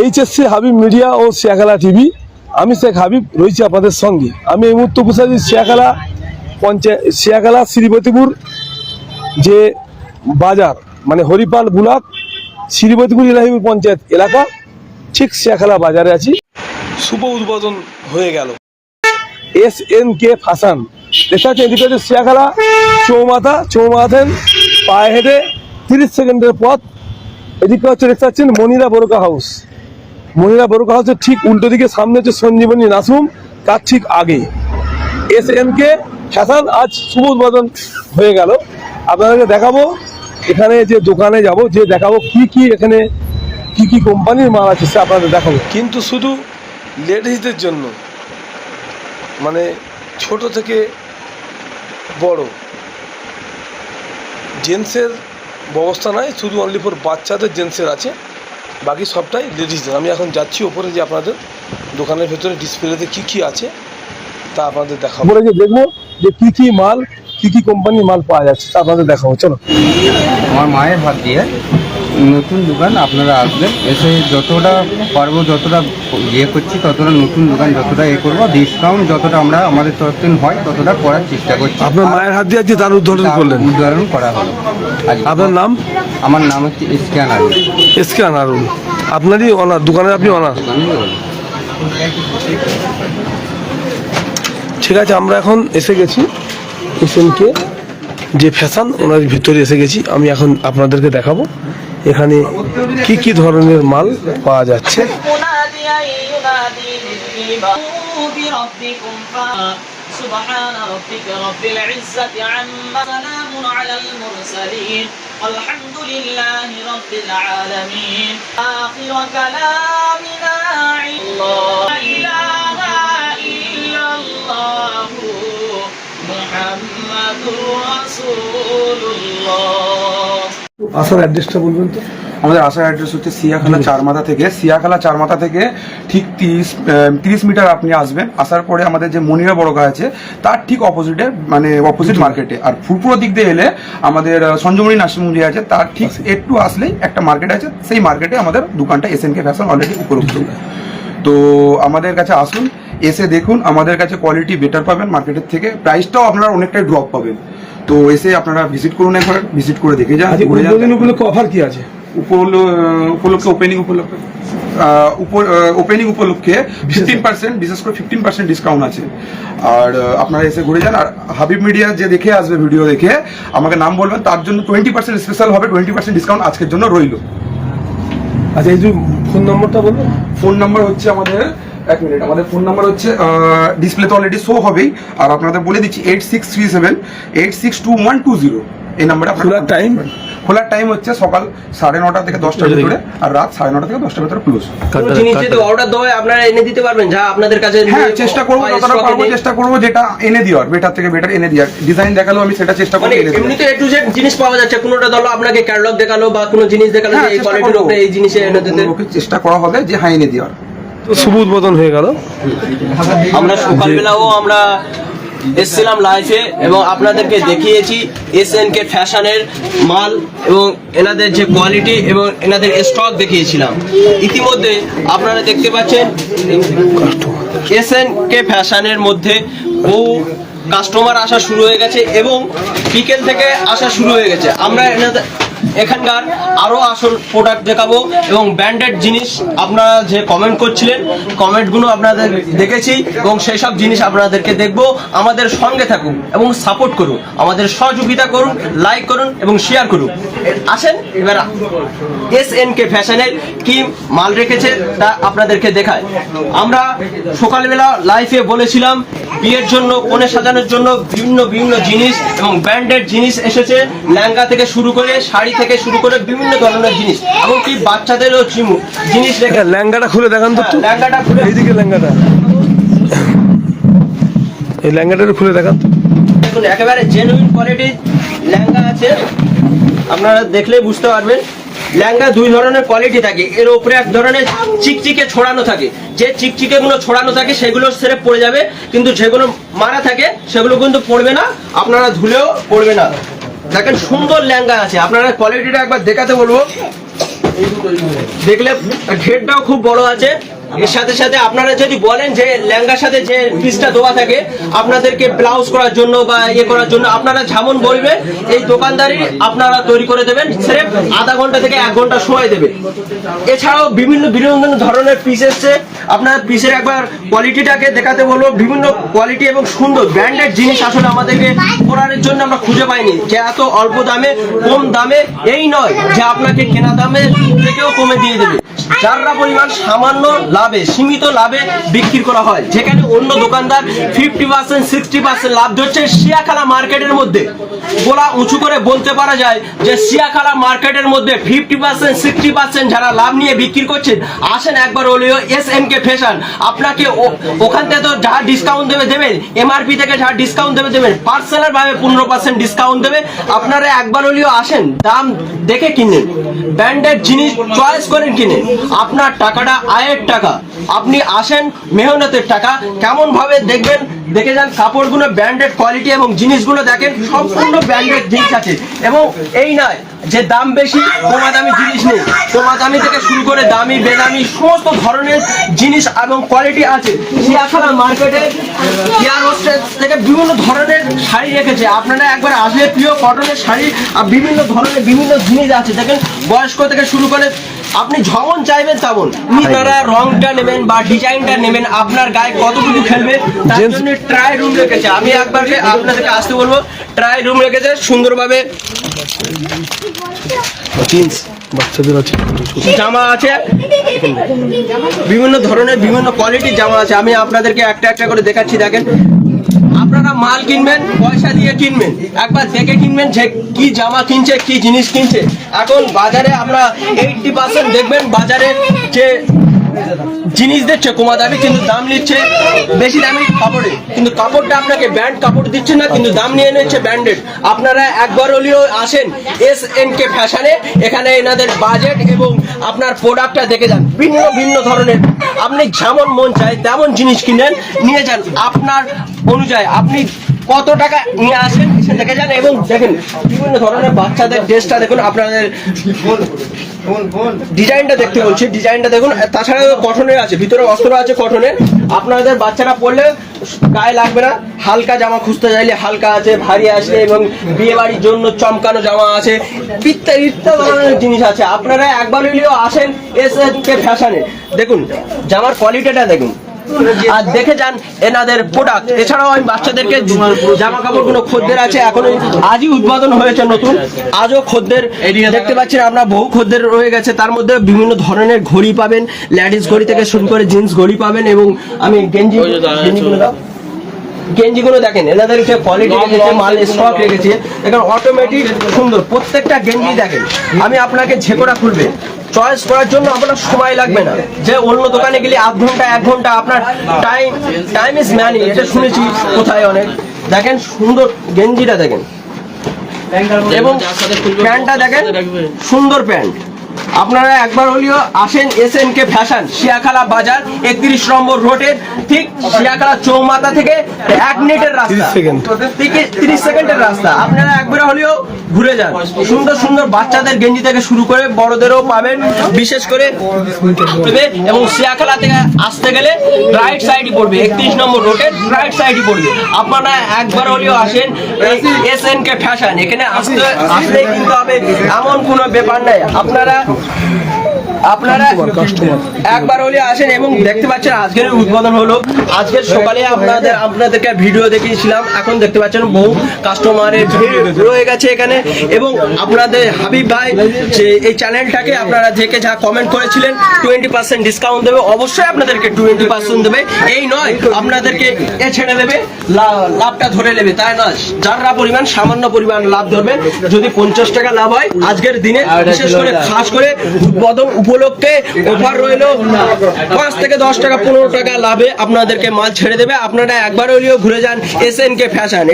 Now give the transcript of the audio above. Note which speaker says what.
Speaker 1: HSC Habib media ও Shekhala TV আমি শেখ হাবিব রয়েছি আপনাদের সঙ্গে। আমি এই মুহূর্তে আছি শেখালা পঞ্চায়েত শেখালা শ্রীপতিপুর, যে বাজার মানে হরিপাল ব্লক, শ্রীপতিপুর ইলাহিপুর পঞ্চায়েত এলাকা। ঠিক শেখালা বাজারে আছি। শুভ উদ্বোধন হয়ে গেল। এস এন কে ফাসান দেখা যাচ্ছে এদিকে হচ্ছে শেখালা চৌমাথা চৌমাথান পায়ে হেঁটে তিরিশ সেকেন্ডের পথ। এদিকে হচ্ছে দেখতে পাচ্ছেন মনিরা বরকা হাউস। মনিরা বরকা হাউসের ঠিক উল্টো দিকে, সামনে হচ্ছে সঞ্জীবনী নাসুম তার ঠিক আগে। এস এন কে ফ্যাশন আজ শুভ উদ্বোধন হয়ে গেল। আপনাদেরকে দেখাবো, এখানে যে দোকানে যাব, যে দেখাবো কি কি এখানে, কি কি কোম্পানির মাল আছে, সে আপনাদের দেখাবো। কিন্তু শুধু লেডিসদের জন্য মানে ছোট থেকে বড়। জেন্টসের ব্যবস্থা নাই, শুধু অনলি ফর বাচ্চাদের জেন্টসের আছে। বাকি সবটাই লেডিসদের আমি এখন যাচ্ছি ওপরে যে আপনাদের দোকানের ভেতরে ডিসপ্লেতে কি কি আছে তা আপনাদের দেখাবো। যে দেখব যে কি কি মাল কি কি কোম্পানির মাল পাওয়া যাচ্ছে তা আপনাদের দেখাবো। চলো।
Speaker 2: আমার মায়ের ভাত দিয়ে নতুন দোকান আপনারা আসবেন। এসে যতটা পারব যতটা ইয়ে করছি ততটা নতুন দোকান যতটা এ করব ডিসকাউন্ট যতটা আমরা আমাদের তরফ থেকে হয় ততটা করার চেষ্টা করছি।
Speaker 1: আপনার মায়ের হাত দিয়ে আজকে তার উদ্বোধন
Speaker 2: তার
Speaker 1: করলেন।
Speaker 2: উদাহরণ করা হলো।
Speaker 1: আপনার নাম?
Speaker 2: আমার নাম হচ্ছে স্ক্যানার
Speaker 1: এস কে আনারুল আপনারই অনার দোকানে আপনি অনার? ঠিক আছে আমরা এখন এসে গেছি এসএনকে যে ফ্যাশন ওনার ভিতরে এসে গেছি। আমি এখন আপনাদেরকে দেখাবো। এখানে কি কি ধরনের মাল পাওয়া যাচ্ছে
Speaker 3: مناديا ينادي بالإيمان بربكم فا- سبحان ربك رب العزة عما سلام على المرسلين والحمد لله رب العالمين آخر كلامنا عند الله لا إله إلا الله محمد رسول الله
Speaker 1: আসার অ্যাড্রেসটা বলবেন তো?
Speaker 4: আমাদের আসার অ্যাড্রেস হচ্ছে সিয়াখালা চারমাথা থেকে। সিয়াখালা চারমাথা থেকে ঠিক তিরিশ তিরিশ মিটার আপনি আসবেন। আসার পরে আমাদের যে মনিরা বড়গা আছে তার ঠিক অপোজিটে মানে অপোজিট মার্কেটে আর ফুলপুরো দিক দিয়ে এলে আমাদের সঞ্জমণি নার্সিংহোম আছে তার ঠিক একটু আসলেই একটা মার্কেট আছে। সেই মার্কেটে আমাদের দোকানটা S N K fashion already উপলব্ধ। তো আমাদের কাছে আসুন এসে দেখুন আমাদের কাছে কোয়ালিটি বেটার পাবেন মার্কেটের থেকে। প্রাইসটাও আপনারা অনেকটাই ড্রপ পাবেন। তো এসে আপনারা ভিজিট করুন একবার ভিজিট করে দেখে যান
Speaker 1: আচ্ছা
Speaker 4: ঘুরে যান।
Speaker 1: উদ্বোধন উপলক্ষে অফার কি আছে?
Speaker 4: উপল- উপলক্ষে ওপেনিং উপলক্ষে। ওপেনিং উপলক্ষে ফিফটিন পার্সেন্ট বিশেষ করে ফিফটিন পার্সেন্ট ডিসকাউন্ট আছে। আর আপনারা এসে ঘুরে যান। আর হাবিব মিডিয়া যে দেখে আসবে ভিডিও দেখে আমাকে নাম বলবেন তার জন্য টোয়েন্টি পার্সেন্ট স্পেশাল হবে টোয়েন্টি পার্সেন্ট ডিসকাউন্ট আজকের জন্য রইল।
Speaker 1: আচ্ছা এই যে ফোন নম্বরটা বলবেন
Speaker 4: ফোন নাম্বার হচ্ছে আমাদের এক মিনিট আমাদের ফোন নাম্বার হচ্ছে ডিসপ্লে তো অলরেডি শো হবেই। আর আপনাদের বলে দিচ্ছি eight six three seven eight six two one two zero এই নাম্বারে
Speaker 1: খোলার time?
Speaker 4: খোলার টাইম হচ্ছে সকাল সাড়ে নটা থেকে দশটার ভিতরে আর রাত সাড়ে নটা থেকে দশটার ভিতরে ক্লোজ
Speaker 5: জিনিস যদি অর্ডার দেওয়া আপনারা এনে দিতে পারবেন যা আপনাদের কাছে
Speaker 4: হ্যাঁ চেষ্টা করব যতটা পারব চেষ্টা করব যেটা এনে দেওয়ার বেটার থেকে বেটার এনে দেওয়ার। ডিজাইন দেখাল আমি সেটা চেষ্টা করব এনে দেওয়ার।
Speaker 5: এমনিতে এ টু জেড জিনিস পাওয়া যাচ্ছে কোনোটা ধরো আপনাকে ক্যাটালগ দেখাল বা কোনো জিনিস দেখাল যে
Speaker 4: হ্যাঁ,
Speaker 5: এই
Speaker 4: চেষ্টা
Speaker 5: কোয়ালিটির উপরে এই জিনিসে এনে দিতে।
Speaker 4: চেষ্টা করা হবে যে হ্যাঁ এনে দেওয়ার।
Speaker 1: তো শুভ উদ্বোধন হয়ে গেল।
Speaker 5: আমরা সকালবেলাও আমরা এসছিলাম লাইফে এবং আপনাদেরকে দেখিয়েছি এস এন কে ফ্যাশনের মাল এবং এনাদের যে কোয়ালিটি এবং এনাদের স্টক দেখিয়েছিলাম। ইতিমধ্যে আপনারা দেখতে পাচ্ছেন এস এন কে ফ্যাশনের মধ্যে বহু কাস্টমার আসা শুরু হয়ে গেছে এবং বিকেল থেকে আসা শুরু হয়ে গেছে। আমরা এনাদের এখানকার আরও আসল প্রোডাক্ট দেখাবো এবং ব্র্যান্ডেড জিনিস আপনারা যে কমেন্ট করছিলেন কমেন্টগুলো আপনাদের দেখেছি এবং সেই সব জিনিস আপনাদেরকে দেখব। আমাদের সঙ্গে থাকুন এবং সাপোর্ট করুন। আমাদের সহযোগিতা করুন লাইক করুন এবং শেয়ার করুন। আসেন, এবার এস এন কে ফ্যাশনের কি মাল রেখেছে তা আপনাদেরকে দেখায়। আমরা সকালবেলা লাইফে বলেছিলাম, বিয়ের জন্য কোণে সাজানোর জন্য বিভিন্ন বিভিন্ন জিনিস এবং ব্র্যান্ডেড জিনিস এসেছে। লেহেঙ্গা থেকে শুরু করে শাড়ি থেকে শুরু করে বিভিন্ন ধরনের জিনিস এমনকি বাচ্চাদেরও জিনিস রেখে
Speaker 1: ল্যাঙ্গাটা খুলে দেখান তো একটু।
Speaker 5: লেহেঙ্গাটা খুলে
Speaker 1: এইদিকে ল্যাঙ্গাটা এই ল্যাঙ্গাটা খুলে দেখান তো।
Speaker 5: দেখুন একেবারে জেনুইন কোয়ালিটির লেহেঙ্গা আছে। আপনারা দেখলে বুঝতে পারবেন লেহেঙ্গা দুই ধরনের কোয়ালিটি থাকে। এর উপরে এক ধরনের চিকচিকে ছড়ানো থাকে। যে চিকচিকে গুলো ছড়ানো থাকে সেগুলো সেরে পড়ে যাবে কিন্তু যেগুলো মারা থাকে সেগুলো কিন্তু পড়বে না আপনারা ধুলেও পড়বে না। দেখেন সুন্দর ল্যাঙ্গা আছে। আপনারা কোয়ালিটিটা একবার দেখাতে বলব। দেখলে ঘেরটাও খুব বড় আছে। এর সাথে সাথে আপনারা যদি বলেন যে সাথে যে পিসটা থাকে, আপনাদেরকে ব্লাউজ করার জন্য বা ইয়ে করার জন্য, আপনারা এই দোকানদারি আপনারা তৈরি করে দেবেন, স্রেফ আধা ঘণ্টা থেকে এক ঘণ্টা সময় দেবে। এছাড়াও বিভিন্ন বিভিন্ন ধরনের পিস এসছে। আপনার পিসের একবার কোয়ালিটিটাকে দেখাতে বলব। বিভিন্ন কোয়ালিটি এবং সুন্দর ব্র্যান্ডেড জিনিস আসলে আমাদেরকে করার জন্য আমরা খুঁজে পাইনি। যে এত অল্প দামে, কম দামে, এই নয় যে আপনাকে কেনা দামে থেকেও কমে দিয়ে দেবে। যাররা পরিমাণ সামান্য লাভে সীমিত লাভে বিক্রি করা হয়। যেখানে অন্য দোকানদার ফিফটি পার্সেন্ট সিক্সটি পার্সেন্ট লাভ ধরছে শিয়াখালা মার্কেটের মধ্যে। গোলা উঁচু করে বলতে পারা যায় যে শিয়াখালা মার্কেটের মধ্যে ফিফটি পার্সেন্ট সিক্সটি পার্সেন্ট যারা লাভ নিয়ে বিক্রি করছেন আসেন একবার হলেও এস এম কে ফ্যাশন আপনাকে ওখান থেকে তো যা ডিসকাউন্ট দেবে, দেবেন। এমআরপি থেকে যা ডিসকাউন্ট দেবে, দেবেন। পার্সেলার ভাবে পনেরো পার্সেন্ট ডিসকাউন্ট দেবে। আপনারা একবার হলেও আসেন, দাম দেখে কিনেন। ব্র্যান্ডেড জিনিস চয়েস করেন কিনে। আপনার টাকাটা আয়ের টাকা। আপনি আসেন মেহনতের টাকা। কেমন ভাবে দেখবেন, দেখে যান, কাপড়গুলো ব্র্যান্ডেড কোয়ালিটি এবং জিনিসগুলো দেখেন, সম্পূর্ণ ব্র্যান্ডেড জিনিস আছে। এবং এই নয় যে দাম বেশি তোমা দামি জিনিস নেই। তোমা দামি থেকে শুরু করে দামি, বেদামি, সমস্ত ধরনের জিনিস এবং কোয়ালিটি আছে। চিড়িয়াখানা মার্কেটে এয়ার হোস্টেস থেকে বিভিন্ন ধরনের শাড়ি রেখেছে। আপনারা একবার আসলে প্রিয় কটনের শাড়ি আর বিভিন্ন ধরনের বিভিন্ন জিনিস আছে। দেখেন, বয়স্ক থেকে শুরু করে আপনি যেমন চাইবেন তেমন। আপনারা রংটা নেবেন বা ডিজাইনটা নেবেন আপনার গায়ে কতটুকু খেলবে তার জন্য ট্রাই রুম রেখেছে। আমি একবারকে আপনাদেরকে আসতে বলব ট্রাই রুম রেখেছে সুন্দরভাবে
Speaker 1: বাচ্চাদের আছে।
Speaker 5: জামা আছে। বিভিন্ন ধরনের বিভিন্ন কোয়ালিটির জামা আছে। আমি আপনাদেরকে একটা একটা করে দেখাচ্ছি দেখেন। আপনারা মাল কিনবেন, পয়সা দিয়ে কিনবেন। একবার দেখে কিনবেন যে কি জামা কিনছে, কি জিনিস কিনছে। এখন বাজারে আমরা এইটটি পার্সেন্ট দেখবেন বাজারে যে জিনিস দিচ্ছে কমা দামি কিন্তু দাম নিচ্ছে, বেশি দামি কাপড়ে। কিন্তু কাপড়টা আপনাকে ব্র্যান্ড কাপড় দিচ্ছে না, কিন্তু দাম নিয়ে নিচ্ছে ব্র্যান্ডেড আপনারা একবার হলেও আসেন এস এন কে ফ্যাশনে এখানে এনাদের বাজেট এবং আপনার প্রোডাক্টটা দেখে যান। ভিন্ন ভিন্ন ধরনের। আপনি যেমন মন চায় তেমন জিনিস কিনেন, নিয়ে যান। আপনার অনুযায়ী আপনি কত টাকা নিয়ে আসেন, সে দেখে যান। এবং দেখেন, বিভিন্ন ধরনের বাচ্চাদের ড্রেসটা দেখুন, আপনাদের ডিজাইনটা দেখতে বলছি, ডিজাইনটা দেখুন। তাছাড়া কটনের আছে, ভিতরে অস্ত্র আছে কটনের। আপনাদের বাচ্চারা পরলে গায়ে লাগবে না, হালকা জামা খুঁজতে চাইলে হালকা আছে, ভারী আছে, এবং বিয়ে বাড়ির জন্য চমকানো জামা আছে, ইত্যাদি ইত্যাদি ধরনের জিনিস আছে। আপনারা একবার হলেও আসেন, এস কে ফ্যাশনে দেখুন, জামার কোয়ালিটিটা দেখুন। আর দেখে যান এনাদের প্রোডাক্ট এছাড়াও আমি বাচ্চাদেরকে জামা কাপড়গুলো খদ্দের আছে এখন আজই উদ্বোধন হয়েছে নতুন। আজও খদ্দের দেখতে পাচ্ছেন আমরা বহু খদ্দের রয়ে গেছে। তার মধ্যে বিভিন্ন ধরনের ঘড়ি পাবেন লেডিস ঘড়ি থেকে শুরু করে জিন্স ঘড়ি পাবেন এবং আমি গেঞ্জি গেঞ্জিগুলো দেখেন এনাদের যে কোয়ালিটি রেখেছে মাল স্টক রেখেছে দেখেন অটোমেটিক সুন্দর প্রত্যেকটা গেঞ্জি দেখেন। আমি আপনাকে ঝেকোটা খুলবে চয়েস করার জন্য আপনার সময় লাগবে না। যে অন্য দোকানে গেলে আধ ঘণ্টা এক ঘণ্টা আপনার টাইম টাইম ইজ ম্যানি এটা শুনেছি কোথায় অনেক। দেখেন সুন্দর গেঞ্জিটা দেখেন। এবং প্যান্টটা দেখেন সুন্দর প্যান্ট। আপনারা একবার হলেও আসেন S N K fashion Sheakhala বাজার একত্রিশ নম্বর রোডের ঠিক শিয়াখালা চৌমাথা থেকে এক মিনিটের রাস্তা।
Speaker 1: 30 সেকেন্ড।
Speaker 5: থেকে তিরিশ সেকেন্ডের রাস্তা। আপনারা একবার হলেও ঘুরে যান। সুন্দর সুন্দর বাচ্চাদের গেঞ্জি থেকে শুরু করে বড়দেরও পাবেন বিশেষ করে এবং শিয়াখালা থেকে আসতে গেলে রাইট সাইডই পড়বে একত্রিশ নম্বর রোডের রাইট সাইডই পড়বে। আপনারা একবার হলেও আসেন এস এন কে ফ্যাশন এখানে আসতে আসলে কিন্তু হবে এমন কোনো ব্যাপার নাই। আপনারা Oh! আপনারা একবার হলে আসেন এবং দেখতে পাচ্ছেন আজকের উদ্বোধন হলো। আজকের সকালে আপনাদের আপনাদেরকে ভিডিও দেখিয়েছিলাম। এখন দেখতে পাচ্ছেন বহু কাস্টমারের ভিড় রয়ে গেছে এখানে। এবং আপনাদের হাবিব ভাই যে এই চ্যানেলটাকে আপনারা দেখে যা কমেন্ট করেছিলেন টোয়েন্টি পার্সেন্ট ডিসকাউন্ট দেবে। অবশ্যই আপনাদেরকে টোয়েন্টি পার্সেন্ট দেবে। এই নয় আপনাদেরকে এ ছেড়ে দেবে লাভটা ধরে নেবে। তাই নয় যারা পরিমাণ সামান্য পরিমাণ লাভ ধরবে যদি পঞ্চাশ টাকা লাভ হয় আজকের দিনে বিশেষ করে খাস করে উদ্বোধন উপলক্ষে অফার রইল। পাঁচ থেকে দশ টাকা, পনেরো টাকা লাভে আপনাদেরকে মাল ছেড়ে দেবে। আপনারা একবার হলেও ঘুরে যান এস এন কে ফ্যাশন